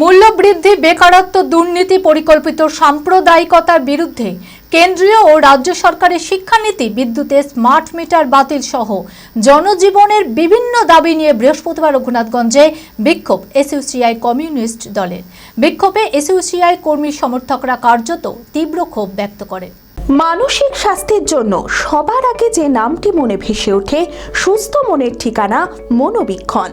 মূল্যবৃদ্ধি, বেকারত্ব, দুর্নীতি, পরিকল্পিত সাম্প্রদায়িকতার বিরুদ্ধে কেন্দ্রীয় ও রাজ্য সরকারের শিক্ষানীতি, বিদ্যুতে স্মার্ট মিটার বাতিল সহ জনজীবনের বিভিন্ন দাবি নিয়ে বৃহস্পতিবার রঘুনাথগঞ্জে বিক্ষোভ এসইউসিআই কমিউনিস্ট দলের। বিক্ষোভে এসইউসিআই কর্মী সমর্থকরা কার্যত তীব্র ক্ষোভ ব্যক্ত করেন। মানসিক স্বাস্থ্যের জন্য সবার আগে যে নামটি মনে ভেসে ওঠে, সুস্থ মনের ঠিকানা মনোবীক্ষণ।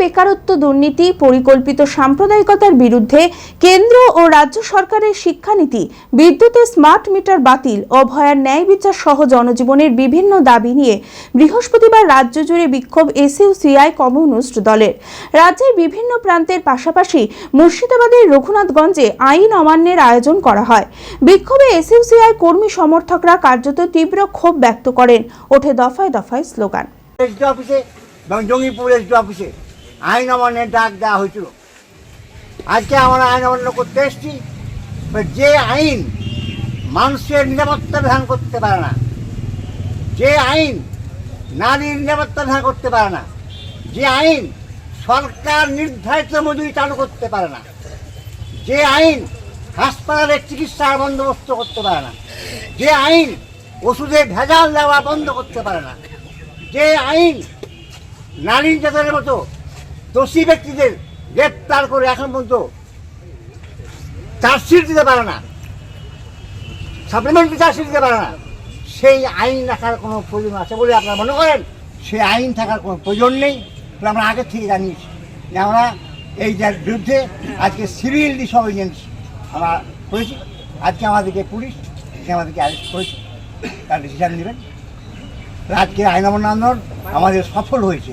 বেকারত্ব, দুর্নীতি, পরিকল্পিত সাম্প্রদায়িকতার বিরুদ্ধে কেন্দ্র ও রাজ্য সরকারের শিক্ষানীতি, বিদ্যুতের স্মার্ট মিটার বাতিল, অভয়ার ন্যায় বিচার সহ জনজীবনের বিভিন্ন দাবি নিয়ে বৃহস্পতিবার রাজ্য জুড়ে বিক্ষোভ এসইউসিআই কমিউনিস্ট দলের। রাজ্যের বিভিন্ন প্রান্তের পাশাপাশি মুর্শিদাবাদের রঘুনাথগঞ্জে আইন অমান্যের আয়োজন করা হয়। বিক্ষোভে এসইউসিআই কর্মী সমর্থকরা কার্যত তীব্র ক্ষোভ ব্যক্ত করেন। ওঠে দফায় দফায় স্লোগান। অফিসে এবং জঙ্গিপুর এসডি অফিসে আইন অমান্যের ডাক দেওয়া হয়েছিল। আজকে আমরা আইন অমান্য করতে এসেছি যে আইন মানুষের নিরাপত্তা বিধান করতে পারে না, যে আইন নারীর নিরাপত্তা বিধান করতে পারে না, যে আইন সরকার নির্ধারিত মজুরি চালু করতে পারে না, যে আইন হাসপাতালের চিকিৎসার বন্দোবস্ত করতে পারে না, যে আইন ওষুধে ভেজাল দেওয়া বন্ধ করতে পারে না, যে আইন নারী নির্যাতনের মতো দোষী ব্যক্তিদের গ্রেপ্তার করে এখন পর্যন্ত চার্জশিট দিতে পারে না। সাপ্লিমেন্টারি চার্জশিট দিতে পারে না। সেই আইন রাখার কোনো প্রয়োজন আছে বলে আপনারা মনে করেন? সেই আইন থাকার কোনো প্রয়োজন নেই আমরা আগে থেকে জানিয়েছি। যে আমরা এই যার বিরুদ্ধে আজকে সিভিল ডিসঅবিডিয়েন্স আমরা করেছি। আজকে আমাদেরকে পুলিশ আমাদেরকে অ্যারেস্ট করেছে। তার ডিসিশন নেবেন। আজকে আইন অমান্য আন্দোলন আমাদের সফল হয়েছে।